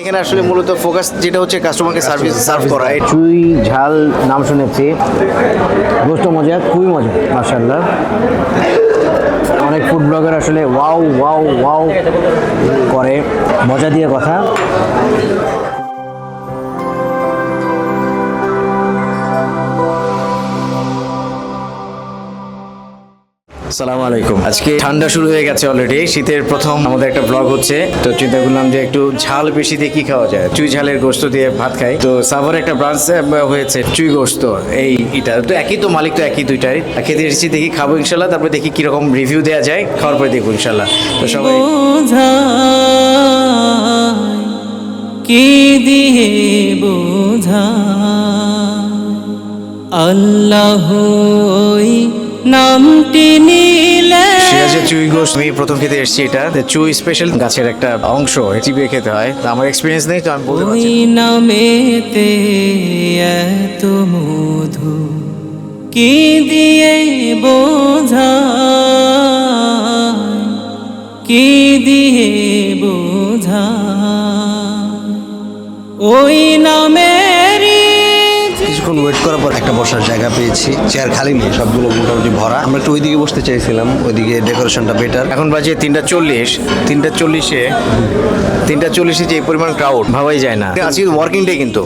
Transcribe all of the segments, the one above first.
এখানে আসলে মূলত ফোকাস যেটা হচ্ছে কাস্টমারকে সার্ভিস সার্ভ করা। চুই ঝাল নাম শুনেছি। গোস্ত মজা, খুবই মজা মার্শাল্লাহ অনেক ফুড ব্লগার আসলে ওয়াও ওয়াও ওয়াও করে। মজা দিয়ে কথা। সালাম আলাইকুম। আজকে ঠান্ডা শুরু হয়ে গেছে অলরেডি শীতের প্রথম আমাদের একটা ব্লগ হচ্ছে। তো চিন্তা করলাম যে একটু ঝাল বেশি দিয়ে কি খাওয়া যায়? চুই ঝালের গোস্ত দিয়ে ভাত খাই। তো সাভার একটা ব্রাঞ্চ হয়েছে চুই গোস্ত। এই এটা তো একই তো, মালিক তো একই দুইটাই খেতে এসেছি, দেখি খাব ইনশাল্লাহ, তারপরে দেখি কীরকম রিভিউ দেওয়া যায়। খাওয়ার পরে দেখব ইনশাল্লাহ। তো সবাই কি দিয়ে বোঝা আল্লাহ নামটি নিলে সিরাজের চুই গোস্ত আমি প্রথম খেতে এসেছি এটা। চুই স্পেশাল গাছের একটা অংশ চিবিয়ে খেতে হয়। তো আমার এক্সপিরিয়েন্স নেই তো আমি বলতে পারছি নামেতে এত মধু কি দিয়ে বোঝা? কি দিয়ে বোঝা? ওই ওয়েট করার পর একটা বসার জায়গা পেয়েছি। চেয়ার খালি নেই সবগুলো মোটামুটি ভরা। আমরা একটু ওইদিকে বসতে চাইছিলাম ওইদিকে ডেকোরেশনটা বেটার এখন বাজে তিনটা চল্লিশ। তিনটা চল্লিশে তিনটা চল্লিশে যে পরিমাণ ক্রাউড ভাবাই যায় না। আজকে ওয়ার্কিং ডে কিন্তু।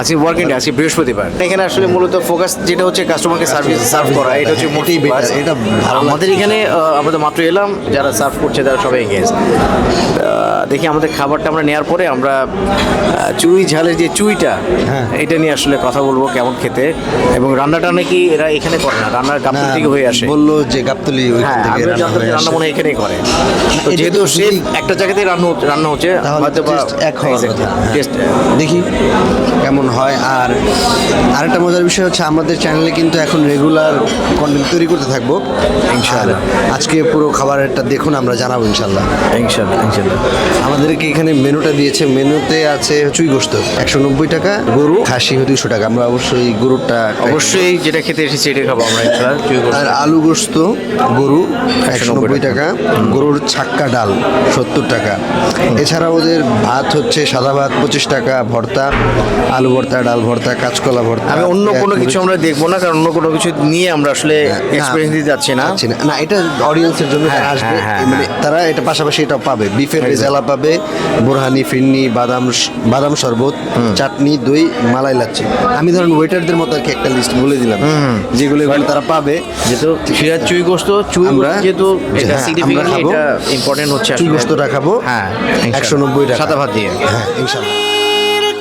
আজকে ওয়ার্কিং ডে আজকে বৃহস্পতিবার। এখানে আসলে মূলত ফোকাস যেটা হচ্ছে কাস্টমারকে সার্ভিস সার্ভ করা এটা হচ্ছে মোটেই বেটার এটা ভালো আমাদের এখানে আমরা তো মাত্র এলাম যারা সার্ভ করছে তারা সবাই গেস দেখি আমাদের খাবারটা আমরা নেওয়ার পরে আমরা চুই ঝালের যে চুইটা হ্যাঁ। এটা নিয়ে আসলে কথা বলব। কেমন খেতে? এবং রান্নাটা নাকি এরা এখানে করে না রান্নার গাপ্তর থেকে হয়ে আসে। বলল যে গাবতলি ওইখান হ্যাঁ থেকে রান্না। মনে এখানেই করে। তো যেহেতু সে একটা জায়গাতেই রান্না রান্না হচ্ছে হয়তো এক হওয়ার Exactly, কথা। হ্যাঁ। দেখি কেমন হয়। আর আরেকটা মজার বিষয় হচ্ছে আমাদের চ্যানেলে কিন্তু এখন রেগুলার কন্টেন্ট তৈরি করতে থাকব। ইনশাআল্লাহ। আজকে পুরো খাবারেরটা দেখুন আমরা জানাব ইনশাল্লাহ ইনশাল্লাহ ইনশাল্লাহ আমাদেরকে এখানে মেনুটা দিয়েছে মেনুতে আছে চুই গোস্ত একশো নব্বই টাকা গরু খাসি দুইশো টাকা। আমরা অবশ্যই গরুটা অবশ্যই যেটা খেতে এসেছি এটা খাব আমরা। আর আলু গোস্ত গরু একশো নব্বই টাকা। গরুর ছাক্কা ডাল সত্তর টাকা। এছাড়া ওদের ভাত হচ্ছে সাদা ভাত পঁচিশ টাকা ভর্তা আলু ভর্তা ডাল ভর্তা কাঁচকলা ভর্তা। আমি অন্য কোনো কিছু আমরা দেখব না কারণ অন্য কোনো কিছু নিয়ে আমরা আসলে এক্সপিরিয়েন্স দিতে যাচ্ছি না। না। এটা অডিয়েন্সের জন্য হ্যাঁ, আসবে। হ্যাঁ, হ্যাঁ, মানে তারা এটা পাশাপাশি এটা পাবে। বিফের রেজালা পাবে বোরহানি ফিরনি বাদাম বাদাম শরবত চাটনি দই মালাই লাচ্ছি। আমি ধরেন ওয়েটারদের মতো আর কি একটা লিস্ট বলে দিলাম। যেগুলো এগুলো তারা পাবে। যেহেতু সিরাজ চুই গোস্ত চুই আমরা যেহেতু এটা হ্যাঁ, আমরা সিগনিফিকেন্ট খাব। এটা ইম্পর্টেন্ট হচ্ছে চুই। গোস্তটা খাব। হ্যাঁ একশো নব্বই টাকা। সাদা ভাত দিয়ে। হ্যাঁ ইনশাল্লাহ।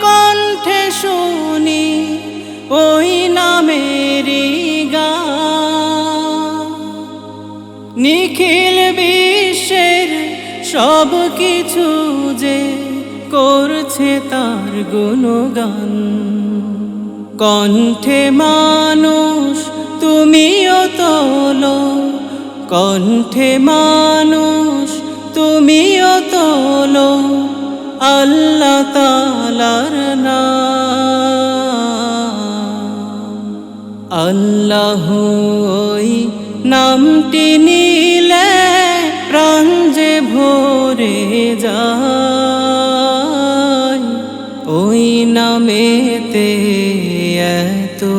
কণ্ঠে শুনি ওই নামেরই গান। নিখিল বিশ্বের সব কিছু যে করছে তার গুণগান। কণ্ঠে মানুষ, তুমিও তোলো। কণ্ঠে মানুষ, তুমিও তোলো। আল্লাহ তালার নাম। আল্লাহ ওই নামটি নিলে প্রাণ যে ভরে যায়।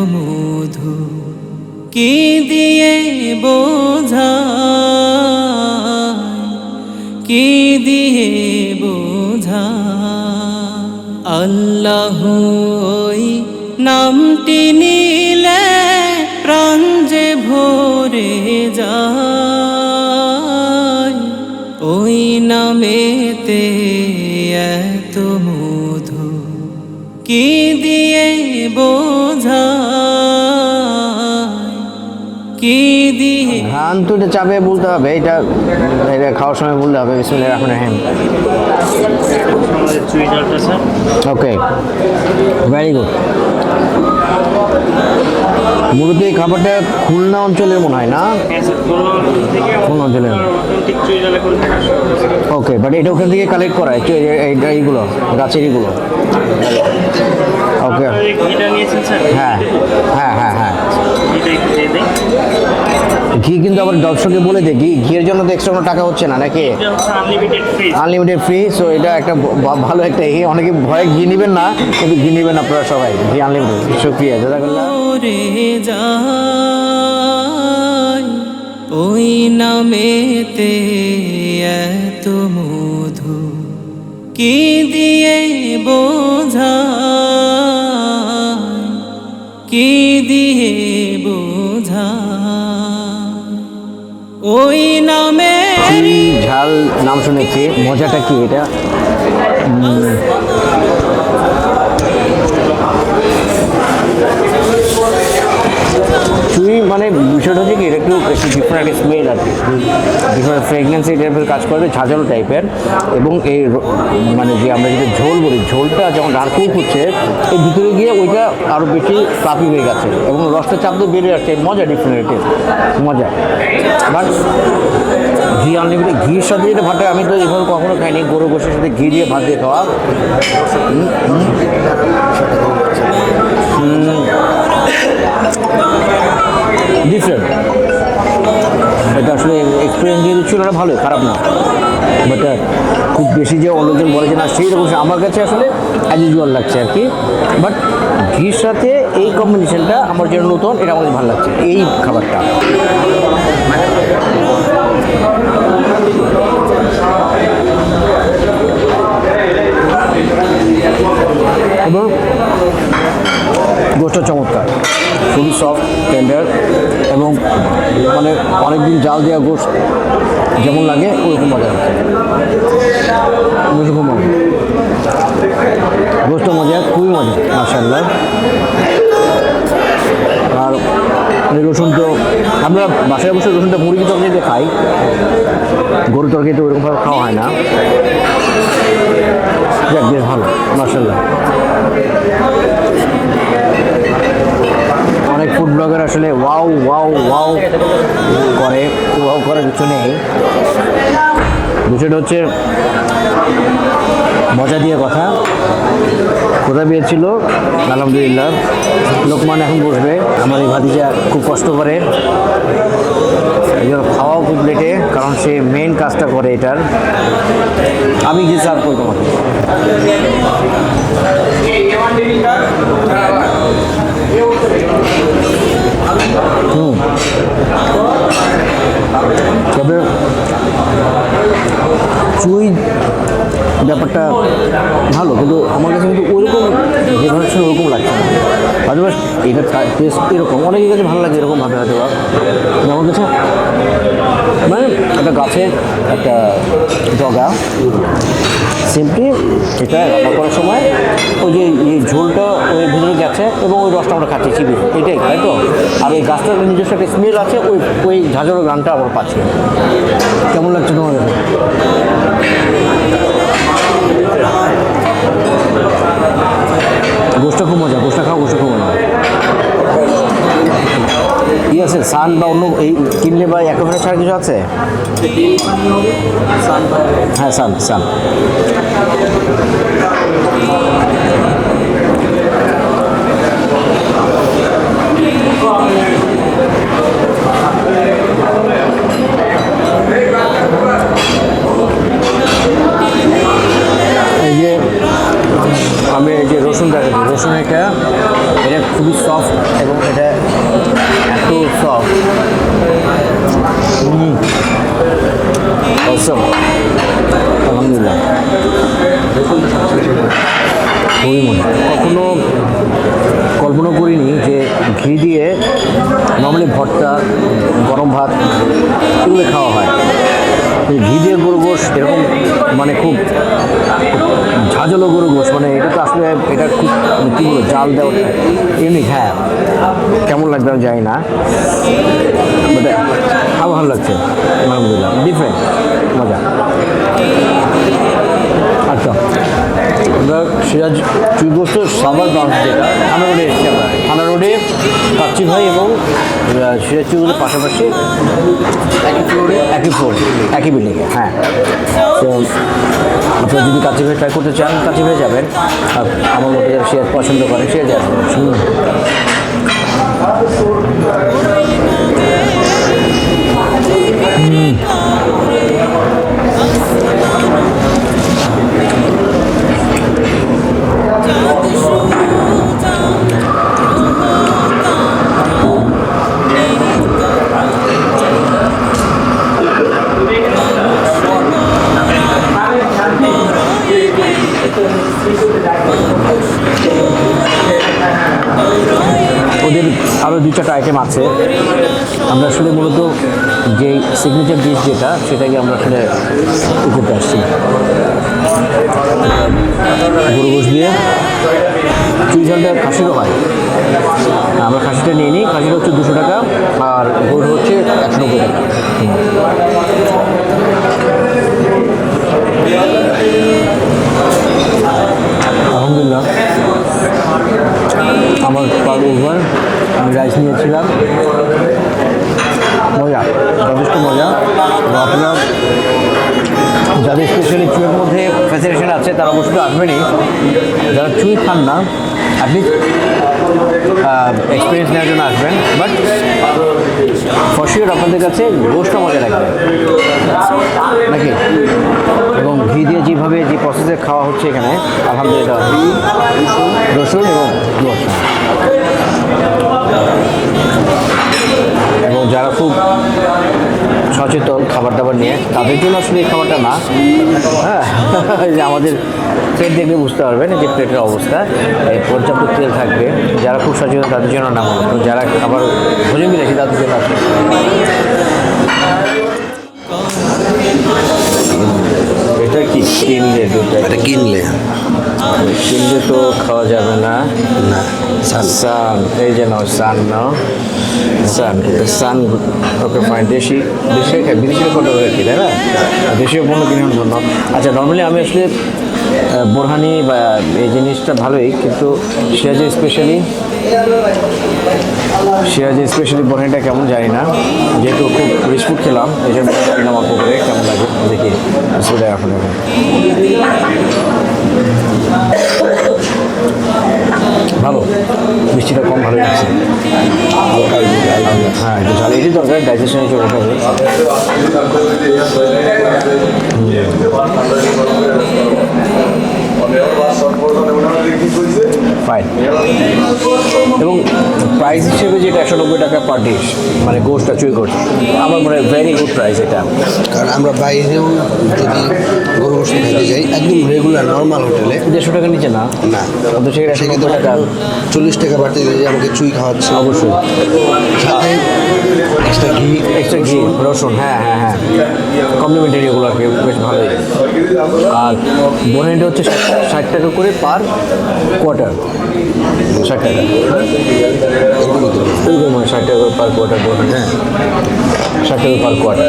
মধু কি দিয়ে বোঝা কি দিয়ে বোঝা আল্লাহ এটা চাপে বলতে হবে, এটা এটা খাওয়ার সময় বলতে হবে, বিসমিল্লাহির রহমানির রহিম। ওকে ভেরি গুড মূলত এই খাবারটা খুলনা অঞ্চলের মনে হয় না? খুলনা অঞ্চলের। ওকে বাট এটা ওখান থেকে কালেক্ট করা এইগুলো গাছের এইগুলো ওকে। হ্যাঁ হ্যাঁ হ্যাঁ হ্যাঁ। ঘি কিন্তু আবার দর্শককে বলে দে ঘি ঘিয়ের জন্য তো এক্সট্রা কোনো টাকা হচ্ছে না নাকি? আনলিমিটেড ফ্রি সো এটা একটা ভালো একটা ই অনেকে ভয়ে ঘি নেবেন না, কিন্তু ঘি নেবেন আপনারা সবাই, ঘি আনলিমিটেড শুক্রিয়া জাজাকাল্লাহ ওই নামেতে এত মধু, কি দিয়ে বোঝায় ওই নামে ঝাল নাম শুনেছি। মজাটা কি এটা? মানে বিষয়টা হচ্ছে কি, এটা একটু একটু ডিফারেন্ট স্মেল আর কি। ডিফারেন্ট ফ্রেগনেন্সি টাইপের কাজ করবে ঝাঁঝালো টাইপের এবং এই মানে যে আমরা যেটা ঝোল বলি, ঝোলটা যখন ডার্কুক হচ্ছে এই ভিতরে গিয়ে ওইটা আরও বেশি কাপি হয়ে গেছে এবং রসটা চাপ তো বেড়ে যাচ্ছে, মজা ডিফারেন্ট মজা। বাট ঘি আনলিমিটেড ঘির সাথে যেটা ভাতটা আমি তো এভাবে কখনো খাইনি গরু গোশের সাথে ঘি দিয়ে ভাত দিয়ে খাওয়া। ডিফারেন্ট এটা আসলে এক্সপিরিয়েন্স যেহেতু ছিল না, ভালোই, খারাপ না। বাট খুব বেশি যে অন্যজন বলে যে না, সেই রকম আমার কাছে আসলে অ্যাজ ইউজুয়াল লাগছে আর কি। বাট ঘির সাথে এই কম্বিনেশনটা আমার জন্য নতুন, এটা আমাদের ভালো লাগছে, এই খাবারটা। এবং গোষ্ঠ চমৎকার। খুবই সফট টেন্ডার এবং মানে অনেকদিন জাল দেওয়া গোষ্ঠ যেমন লাগে ওরকম মজা ওরকম মজা। গোষ্ঠ মজা, খুবই মজা মার্শাল্লাহ আর রসুন তো আমরা বাসায় বসে রসুনটা মুরগি তরকারিতে খাই। গরু তরকারিতে ওরকমভাবে খাওয়া হয় না। যাক, বেশ ভালো মার্শাল্লাহ ব্লগার আসলে ওয়াও ওয়াও ওয়াও করে, ওয়াও করার কিছু নেই। বিষয়টা হচ্ছে মজা দিয়ে কথা। কোথায় পেয়েছিল আলহামদুলিল্লাহ। লোকমান এখন বসবে। আমার এই ভাতিজা খুব কষ্ট করে। খাওয়াও খুব লেটে, কারণ সে মেন কাজটা করে এটার। আমি যে সার্ভ করি তোমাকে। Hmm. Grabe. Fluid. ব্যাপারটা ভালো, কিন্তু আমার কাছে কিন্তু ওইরকম যে ধরনের ছিল ওরকম লাগছে না। আদারওয়াইজ এটা টেস্ট এরকম, অনেকের কাছে ভালো লাগে এরকম ভাবে হয়তো আমার কাছে মানে একটা গাছের একটা ডগা সিম্পলি এটা রান্না করার সময় ওই যে ঝোলটা ওই ভিতরে গেছে এবং ওই রসটা আমরা খাচ্ছি চিবি এটাই, তাই তো? আর এই গাছটার নিজস্ব একটা স্মেল আছে, ওই ওই ঝাঁঝালো গানটা আমরা পাচ্ছি। কেমন লাগছে তোমার কাছে? গোষ্ঠটা খুব মজা গোষ্ঠটা খাও গোষ্ঠটা খুব মজা কি আছে সান বা অন্য এই কিনলে বা একেবারে ছাড়া কিছু আছে? হ্যাঁ সান সান আমি এই যে রসুন রসুন এটা এটা খুবই সফট এবং এটা এত Mm. Awesome. খুবই মনে কখনো কল্পনা করিনি যে ঘি দিয়ে নর্মালি ভর্তা, গরম ভাত, এগুলো খাওয়া হয় ঘি দিয়ে গরু গোশ এরকম মানে খুব ঝাঁঝালো গরু গোশ মানে এটা তো আসলে এটা খুব মানে কী বলব, জাল দেওয়া এমনি হ্যাঁ কেমন লাগবে আমি জানি না। বাট ভালো লাগছে, আলহামদুলিল্লাহ। ডিফারেন্ট মজা। আমরা সিরাজ চুই গোস্ত সাবার ব্রাঞ্চ যেটা থানা রোডে এসেছি আমরা। থানা রোডে কাচ্চি ভাই এবং সিরাজ চুই গোস্তের পাশাপাশি একই ফ্লোরে একই ফ্লোর একই বিল্ডিংয়ে হ্যাঁ। তো আপনারা যদি কাচ্চি ভাই ট্রাই করতে চান, কাচ্চি ভাই যাবেন। আর আমার মতো যারা সিরাজ পছন্দ করে, সে যাবেন ওদের আরও দুই চারটা আইটেম আছে। আমরা আসলে মূলত যে সিগনেচার ডিশ যেটা, সেটাকে আমরা আসলে করতে আসছি। গরু গোশ দিয়ে চুই ঝালটা খাসিরও হয়। আমরা খাসিটা নিয়ে নিই খাসিটা হচ্ছে দুশো টাকা আর গরু হচ্ছে একশো নব্বই টাকা। আলহামদুলিল্লাহ। আমার পার ওভার আমি রাইস নিয়েছিলাম। মজা যথেষ্ট মজা। আপনারা যাদের স্পেশালি চুয়ের মধ্যে ফ্যাসিনেশন আছে, তারা অবশ্যই আসবেনই যারা চুই খান না আপনি এক্সপিরিয়েন্স নেওয়ার জন্য আসবেন। বাট ফসিওর আপনাদের কাছে গোষ্ঠটা মজা লাগবে নাকি? এবং ঘি দিয়ে যেভাবে যে প্রসেসে খাওয়া হচ্ছে এখানে, আলহামদুলিল্লাহ। রসুন এবং এবং যারা খুব সচেতন খাবার দাবার নিয়ে। তাদের জন্য আসলে এই খাবারটা না। হ্যাঁ যে আমাদের প্লেট দেখলে বুঝতে পারবেন যে প্লেটের অবস্থা। এই পর্যাপ্ত তেল থাকবে। যারা খুব সচেতন তাদের জন্য না। যারা খাবার ভোজন বিলাসী তাদের জন্য আসলে এটা কি কিনলে এটা কিনলে। কিনলে তো খাওয়া যাবে না। না। সান এই যে নাও সান নাও। সান সান ওকে ফাইন দেশি, দেশে খাই বিদেশি করে কি তাই না? দেশীয় পণ্য কেনার জন্য। আচ্ছা নর্মালি আমি আসলে বোরহানি বা এই জিনিসটা ভালোই, কিন্তু সিরাজে স্পেশালি সিরাজে স্পেশালি বোরহানিটা কেমন জানি না। যেহেতু খুব রিচ খেলাম, এই জন্য জানি না অল্প করে কেমন লাগে, দেখি। এখন এখন। ভালো মিষ্টিটা কম ভালো লাগছে। হ্যাঁ একটু ঝাল এটি দরকার জন্য ওটা ফাইন এবং প্রাইস হিসেবে যেটা একশো নব্বই টাকা পার ডিশ মানে গোষ্ঠটা চুই গোষ্ঠ আমার মনে হয় ভেরি গুড প্রাইস এটা। কারণ আমরা বাইরেও যদি গরু গোশত খেতে যাই একদম রেগুলার নর্মাল হোটেলে দেড়শো টাকা নিচে না? না। অত সেখানে সেক্ষেত্রে টাকা। চল্লিশ টাকা বাড়তে দিয়ে যে আমাকে চুই খাওয়াচ্ছে। অবশ্যই। সাথে এক্সট্রা ঘি। এক্সট্রা ঘি রসুন হ্যাঁ হ্যাঁ হ্যাঁ। কমপ্লিমেন্টারি এগুলো আর কি বেশ ভালোই। আর বোনেনটা হচ্ছে ষাট ষাট টাকা করে পার কোয়ার্টার ষাট টাকা হ্যাঁ? ওইরকম হয় ষাট টাকা পার কোয়ার্টার বোনেন হ্যাঁ। ষাট টাকা পার কোয়ার্টার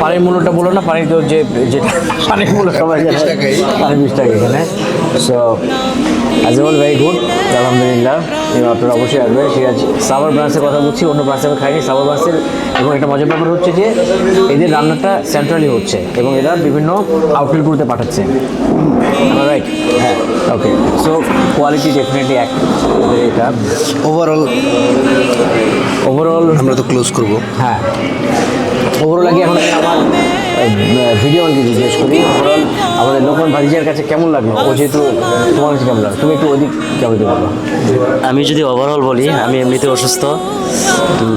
পানির মূল্যটা বলো না পানির তো যে যে পানির মূল্য সবাই জানে। বিশ পানি বিশ টাকা এখানে। So as a very good আলহামদুলিল্লাহ এবং আপনারা অবশ্যই আসবেন। ঠিক আছে। সাবার ব্রাঞ্চের কথা বলছি অন্য ব্রাঞ্চে আমি খাইনি। সাবার ব্রাঞ্চের এবং একটা মজার ব্যাপার হচ্ছে যে এদের রান্নাটা সেন্ট্রালি হচ্ছে এবং এরা বিভিন্ন আউটলেটগুলোতে পাঠাচ্ছে। রাইট হ্যাঁ ওকে সো কোয়ালিটি ডেফিনেটলি এক। এটা ওভারঅল ওভারঅল আমরা তো ক্লোজ করব। হ্যাঁ। ওভারঅল আগে এখন আমার ভিডিও অনকে জিজ্ঞেস করি ওভারঅল আমাদের লোকমান ভাজিজার কাছে কেমন লাগল? ও যেহেতু তোমার কাছে কেমন লাগল? তুমি একটু ওদিক কেমন বলো? আমি যদি ওভারঅল বলি আমি এমনিতে অসুস্থ।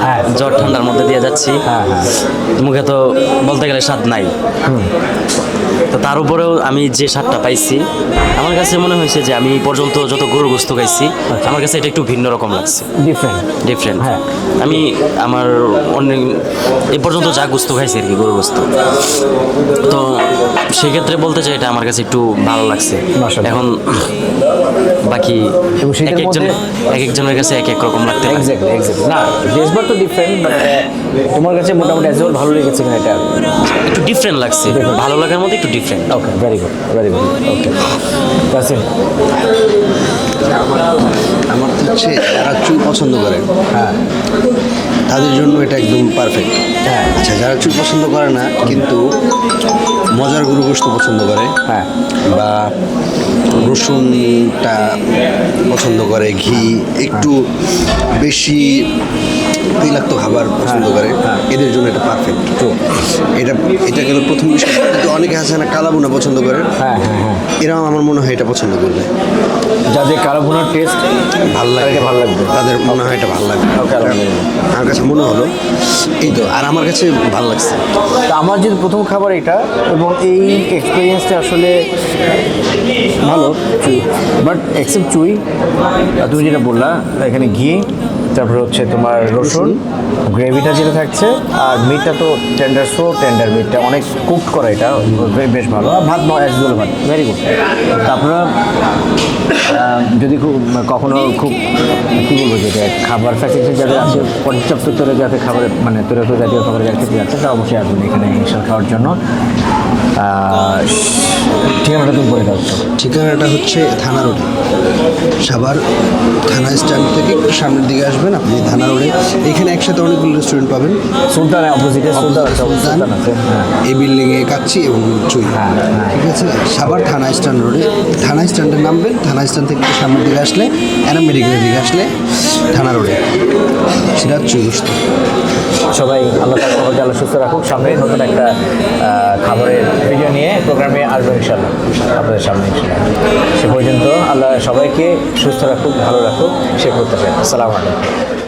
হ্যাঁ। জ্বর ঠান্ডার মধ্যে দিয়ে যাচ্ছি। হ্যাঁ হ্যাঁ। মুখে তো বলতে গেলে স্বাদ নাই। তো তার উপরেও আমি যে স্বাদটা পাইছি আমার কাছে মনে হয়েছে যে আমি পর্যন্ত যত গরুর গোস্ত খাইছি আমার কাছে এটা একটু ভিন্ন রকম লাগছে। ডিফারেন্ট ডিফারেন্ট হ্যাঁ। আমি আমার অনেক এ পর্যন্ত যা গোস্ত খাইছি আর কি গরুর গোস্ত। তো সেক্ষেত্রে বলতে চাই এটা আমার কাছে একটু ভালো লাগছে। এখন বাকি এক একজন এক একজনের কাছে এক এক রকম লাগতে এক্স্যাক্টলি এক্স্যাক্টলি না টেস্টবার তো ডিফারেন্ট বাট তোমার কাছে মোটামুটি অ্যাজ ভালো লেগেছে কিনা এটা? ডিফারেন্ট লাগছে। ভালো লাগার মধ্যে একটু different okay very good very good okay Kasim আমার তো হচ্ছে যারা চুল পছন্দ করে হ্যাঁ তাদের জন্য এটা একদম পারফেক্ট হ্যাঁ। আচ্ছা যারা চুই পছন্দ করে না কিন্তু মজার গরু গোস্ত পছন্দ করে হ্যাঁ। বা রসুনটা পছন্দ করে ঘি একটু বেশি তৈলাক্ত খাবার পছন্দ করে। এদের জন্য এটা পারফেক্ট তো এটা এটা গেল প্রথম বিষয়। কিন্তু অনেকে আছে না কালাবুনা পছন্দ করে। হ্যাঁ হ্যাঁ হ্যাঁ। এরাও আমার মনে হয় এটা পছন্দ করবে। যাদের কালো ভুনার টেস্ট ভালো লাগে। ভালো লাগবে। তাদের মনে হয় এটা ভালো লাগবে। আমার কাছে মনে হলো এই তো আর আমার কাছে ভালো লাগছে। আমার যেহেতু প্রথম খাবার এটা এবং এই এক্সপিরিয়েন্সটা আসলে ভালো চুই। বাট এক্সেপ্ট চুই। তুমি যেটা বললা এখানে ঘি তারপরে হচ্ছে তোমার রসুন গ্রেভিটা যেটা থাকছে, আর মিটটা তো টেন্ডার সো টেন্ডার মিটটা অনেক কুক করা এটা বেশ ভালো। আর ভাত নয় একগুলো ভাত ভেরি গুড তারপরে যদি খুব, কখনো খুব, কী বলব যেটা, খাবার ফ্যাসিলিটি যাদের আছে, পর্যাপ্ত তরে যাতে খাবারের মানে তৈরি জাতীয় খাবার যাতে যাচ্ছে তারা অবশ্যই আসবেন এখানে ইনশাল খাওয়ার জন্য। ঠিকানাটা তুমি বলে দাও। ঠিকানাটা হচ্ছে থানা রোডে। সাভার থানা স্ট্যান্ড থেকে সামনের দিকে আসবেন, আপনি থানা রোডে। এখানে একসাথে অনেকগুলো রেস্টুরেন্ট পাবেন? সুলতান অপোজিটে সুলতান আছে, সুলতান আছে হ্যাঁ। এই বিল্ডিংয়ে কাচ্ছি এবং চুই। হ্যাঁ, হ্যাঁ। ঠিক আছে? সাভার থানা স্ট্যান্ড রোডে। থানা স্ট্যান্ডে নামবেন। থানা স্ট্যান্ড থেকে সামনের দিকে আসলে এনাম মেডিকেলের দিকে আসলে থানা রোডে। সেটা চুই বসতে সবাই আল্লাহ সবাইকে আল্লাহ সুস্থ রাখুক। সামনে নতুন একটা খাবারের ভিডিও নিয়ে প্রোগ্রামে আসবেন ইনশাল্লাহ আপনাদের সামনে সে পর্যন্ত আল্লাহ সবাইকে সুস্থ রাখুক ভালো রাখুক। সে করতে আসসালামু আলাইকুম।